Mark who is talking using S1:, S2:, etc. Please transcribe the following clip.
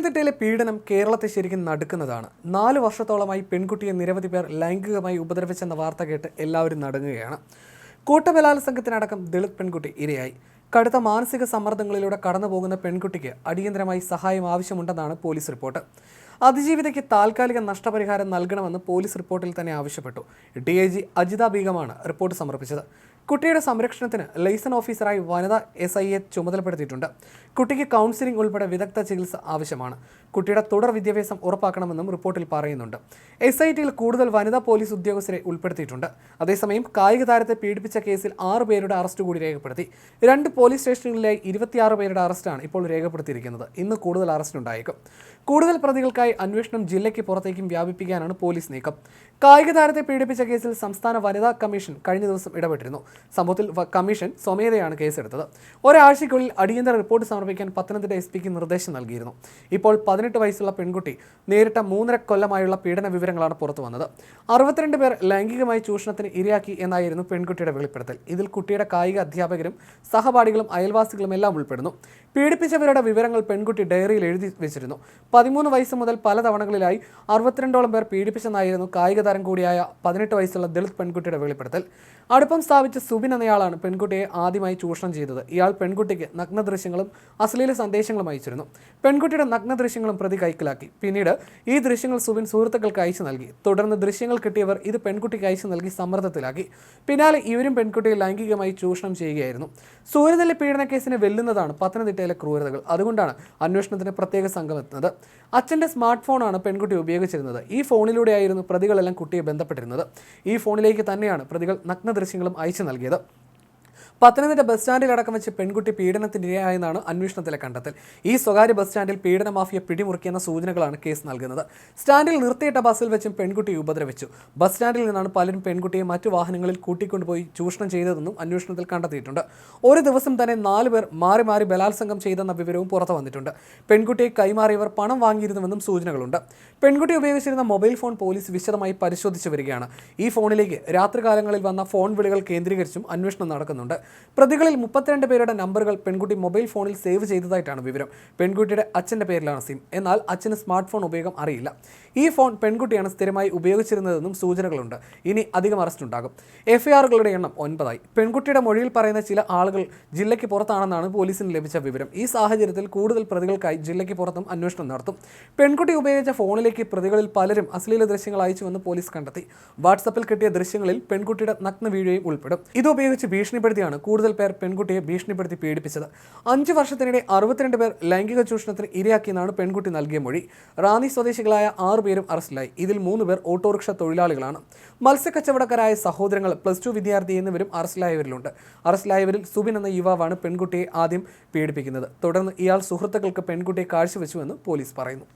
S1: പത്തനംതിട്ടയിലെ പീഡനം കേരളത്തെ ശരിക്കും നടുക്കുന്നതാണ്. നാല് വർഷത്തോളമായി പെൺകുട്ടിയെ നിരവധി പേർ ലൈംഗികമായി ഉപദ്രവിച്ചെന്ന വാർത്ത കേട്ട് എല്ലാവരും നടുങ്ങുകയാണ്. കൂട്ടബലാത്സംഗത്തിനടക്കം ദളിത് പെൺകുട്ടി ഇരയായി. കടുത്ത മാനസിക സമ്മർദ്ദങ്ങളിലൂടെ കടന്നുപോകുന്ന പെൺകുട്ടിക്ക് അടിയന്തരമായി സഹായം ആവശ്യമുണ്ടെന്നാണ് പോലീസ് റിപ്പോർട്ട്. അതിജീവിതയ്ക്ക് താൽക്കാലിക നഷ്ടപരിഹാരം നൽകണമെന്ന് പോലീസ് റിപ്പോർട്ടിൽ തന്നെ ആവശ്യപ്പെട്ടു. ഡി ഐ ജി അജിത ബീഗമാണ് റിപ്പോർട്ട് സമർപ്പിച്ചത്. കുട്ടിയുടെ സംരക്ഷണത്തിന് ലൈസൺ ഓഫീസറായി വനിതാ എസ് ഐയെ ചുമതലപ്പെടുത്തിയിട്ടുണ്ട്. കുട്ടിക്ക് കൗൺസിലിംഗ് ഉൾപ്പെടെ വിദഗ്ധ ചികിത്സ ആവശ്യമാണ്. കുട്ടിയുടെ തുടർ വിദ്യാഭ്യാസം ഉറപ്പാക്കണമെന്നും റിപ്പോർട്ടിൽ പറയുന്നുണ്ട്. എസ് ഐ ടിയിൽ കൂടുതൽ വനിതാ പോലീസ് ഉദ്യോഗസ്ഥരെ ഉൾപ്പെടുത്തിയിട്ടുണ്ട്. അതേസമയം കായിക താരത്തെ പീഡിപ്പിച്ച കേസിൽ ആറ് പേരുടെ അറസ്റ്റ് കൂടി രേഖപ്പെടുത്തി. രണ്ട് പോലീസ് സ്റ്റേഷനുകളിലായി ഇരുപത്തിയാറ് പേരുടെ അറസ്റ്റാണ് ഇപ്പോൾ രേഖപ്പെടുത്തിയിരിക്കുന്നത്. ഇന്ന് കൂടുതൽ അറസ്റ്റ് ഉണ്ടായേക്കും. കൂടുതൽ പ്രതികൾക്കായി അന്വേഷണം ജില്ലയ്ക്ക് പുറത്തേക്കും വ്യാപിപ്പിക്കാനാണ് പോലീസ് നീക്കം. കായിക താരത്തെ പീഡിപ്പിച്ച കേസിൽ സംസ്ഥാന വനിതാ കമ്മീഷൻ കഴിഞ്ഞ ദിവസം ഇടപെട്ടിരുന്നു. സംഭവത്തിൽ കമ്മീഷൻ സ്വമേധയാണ് കേസെടുത്തത്. ഒരാഴ്ചയ്ക്കുള്ളിൽ അടിയന്തര റിപ്പോർട്ട് സമർപ്പിക്കാൻ പത്തനംതിട്ട എസ് പിക്ക് നിർദ്ദേശം നൽകിയിരുന്നു. ഇപ്പോൾ പതിനെട്ട് വയസ്സുള്ള പെൺകുട്ടി നേരിട്ട മൂന്നര കൊല്ലമായുള്ള പീഡന വിവരങ്ങളാണ് പുറത്തു വന്നത്. അറുപത്തിരണ്ട് പേർ ലൈംഗികമായി ചൂഷണത്തിന് ഇരയാക്കി എന്നായിരുന്നു പെൺകുട്ടിയുടെ വെളിപ്പെടുത്തൽ. ഇതിൽ കുട്ടിയുടെ കായിക അധ്യാപകരും സഹപാഠികളും അയൽവാസികളും എല്ലാം ഉൾപ്പെടുന്നു. പീഡിപ്പിച്ചവരുടെ വിവരങ്ങൾ പെൺകുട്ടി ഡയറിയിൽ എഴുതി വെച്ചിരുന്നു. പതിമൂന്ന് വയസ്സ് മുതൽ പല തവണകളിലായി അറുപത്തിരണ്ടോളം പേർ പീഡിപ്പിച്ചെന്നായിരുന്നു കായിക താരം കൂടിയായ പതിനെട്ട് വയസ്സുള്ള ദളിത് പെൺകുട്ടിയുടെ വെളിപ്പെടുത്തൽ. അടുപ്പം സ്ഥാപിച്ച സുബിൻ എന്നയാളാണ് പെൺകുട്ടിയെ ആദ്യമായി ചൂഷണം ചെയ്തത്. ഇയാൾ പെൺകുട്ടിക്ക് നഗ്ന ദൃശ്യങ്ങളും അശ്ലീല സന്ദേശങ്ങളും അയച്ചിരുന്നു. പെൺകുട്ടിയുടെ നഗ്ന ദൃശ്യങ്ങളും പ്രതി കൈക്കലാക്കി. പിന്നീട് ഈ ദൃശ്യങ്ങൾ സുബിൻ സുഹൃത്തുക്കൾക്ക് അയച്ചു നൽകി. തുടർന്ന് ദൃശ്യങ്ങൾ കിട്ടിയവർ ഇത് പെൺകുട്ടിക്ക് അയച്ചു നൽകി സമ്മർദ്ദത്തിലാക്കി. പിന്നാലെ ഇവരും പെൺകുട്ടിയെ ലൈംഗികമായി ചൂഷണം ചെയ്യുകയായിരുന്നു. സൂര്യനെല്ലി പീഡന കേസിനെ വെല്ലുന്നതാണ് പത്തനംതിട്ടയിലെ ക്രൂരതകൾ. അതുകൊണ്ടാണ് അന്വേഷണത്തിന് പ്രത്യേക സംഘം എത്തുന്നത്. അച്ഛന്റെ സ്മാർട്ട് ഫോണാണ് പെൺകുട്ടി ഉപയോഗിച്ചിരുന്നത്. ഈ ഫോണിലൂടെയായിരുന്നു പ്രതികളെല്ലാം കുട്ടിയെ ബന്ധപ്പെട്ടിരുന്നത്. ഈ ഫോണിലേക്ക് തന്നെയാണ് പ്രതികൾ നഗ്ന ദൃശ്യങ്ങളും അയച്ചു നൽകിയത് പത്തനംതിട്ട ബസ് സ്റ്റാൻഡിൽ അടക്കം വെച്ച് പെൺകുട്ടി പീഡനത്തിനിരയായെന്നാണ് അന്വേഷണത്തിലെ കണ്ടെത്തൽ. ഈ സ്വകാര്യ ബസ് സ്റ്റാൻഡിൽ പീഡന മാഫിയ പിടിമുറുക്കിയെന്ന സൂചനകളാണ് കേസ് നൽകുന്നത്. സ്റ്റാൻഡിൽ നിർത്തിയിട്ട ബസ്സിൽ വെച്ചും പെൺകുട്ടി ഉപദ്രവിച്ചു. ബസ് സ്റ്റാൻഡിൽ നിന്നാണ് പലരും പെൺകുട്ടിയെ മറ്റു വാഹനങ്ങളിൽ കൂട്ടിക്കൊണ്ടുപോയി ചൂഷണം ചെയ്തതെന്നും അന്വേഷണത്തിൽ കണ്ടെത്തിയിട്ടുണ്ട്. ഒരു ദിവസം തന്നെ നാല് പേർ മാറി മാറി ബലാത്സംഗം ചെയ്തെന്ന വിവരവും പുറത്തു വന്നിട്ടുണ്ട്. പെൺകുട്ടിയെ കൈമാറിയവർ പണം വാങ്ങിയിരുന്നുവെന്നും സൂചനകളുണ്ട്. പെൺകുട്ടി ഉപയോഗിച്ചിരുന്ന മൊബൈൽ ഫോൺ പോലീസ് വിശദമായി പരിശോധിച്ചു വരികയാണ്. ഈ ഫോണിലേക്ക് രാത്രികാലങ്ങളിൽ വന്ന ഫോൺ വിളികൾ കേന്ദ്രീകരിച്ചും അന്വേഷണം നടക്കുന്നുണ്ട്. പ്രതികളിൽ മുപ്പത്തിരണ്ട് പേരുടെ നമ്പറുകൾ പെൺകുട്ടി മൊബൈൽ ഫോണിൽ സേവ് ചെയ്തതായിട്ടാണ് വിവരം. പെൺകുട്ടിയുടെ അച്ഛന്റെ പേരിലാണ് സിം. എന്നാൽ അച്ഛന് സ്മാർട്ട് ഫോൺ ഉപയോഗം അറിയില്ല. ഈ ഫോൺ പെൺകുട്ടിയാണ് സ്ഥിരമായി ഉപയോഗിച്ചിരുന്നതെന്നും സൂചനകളുണ്ട്. ഇനി അധികം അറസ്റ്റ് ഉണ്ടാകും. എഫ്ഐആറുകളുടെ എണ്ണം ഒൻപതായി. പെൺകുട്ടിയുടെ മൊഴിയിൽ പറയുന്ന ചില ആളുകൾ ജില്ലയ്ക്ക് പുറത്താണെന്നാണ് പോലീസിന് ലഭിച്ച വിവരം. ഈ സാഹചര്യത്തിൽ കൂടുതൽ പ്രതികൾക്കായി ജില്ലയ്ക്ക് പുറത്തും അന്വേഷണം നടത്തും. പെൺകുട്ടി ഉപയോഗിച്ച ഫോണിലേക്ക് പ്രതികളിൽ പലരും അശ്ലീല ദൃശ്യങ്ങൾ അയച്ചുവെന്ന് പോലീസ് കണ്ടെത്തി. വാട്സപ്പിൽ കിട്ടിയ ദൃശ്യങ്ങളിൽ പെൺകുട്ടിയുടെ നഗ്ന വീഡിയോയും ഉൾപ്പെടും. ഇത് ഉപയോഗിച്ച് ഭീഷണിപ്പെടുത്തിയാണ് കൂടുതൽ പേർ പെൺകുട്ടിയെ ഭീഷണിപ്പെടുത്തി പീഡിപ്പിച്ചത്. അഞ്ച് വർഷത്തിനിടെ അറുപത്തിരണ്ട് പേർ ലൈംഗിക ചൂഷണത്തിന് ഇരയാക്കിയെന്നാണ് പെൺകുട്ടി നൽകിയ മൊഴി. റാന്നി സ്വദേശികളായ ആറു പേരും അറസ്റ്റിലായി. ഇതിൽ മൂന്ന് പേർ ഓട്ടോറിക്ഷ തൊഴിലാളികളാണ്. മത്സ്യക്കച്ചവടക്കാരായ സഹോദരങ്ങൾ പ്ലസ് ടു വിദ്യാർത്ഥി എന്നിവരും അറസ്റ്റിലായവരിലുണ്ട്. അറസ്റ്റിലായവരിൽ സുബിൻ എന്ന യുവാവാണ് പെൺകുട്ടിയെ ആദ്യം പീഡിപ്പിക്കുന്നത്. തുടർന്ന് ഇയാൾ സുഹൃത്തുക്കൾക്ക് പെൺകുട്ടിയെ കാഴ്ചവെച്ചുവെന്ന് പോലീസ് പറയുന്നു.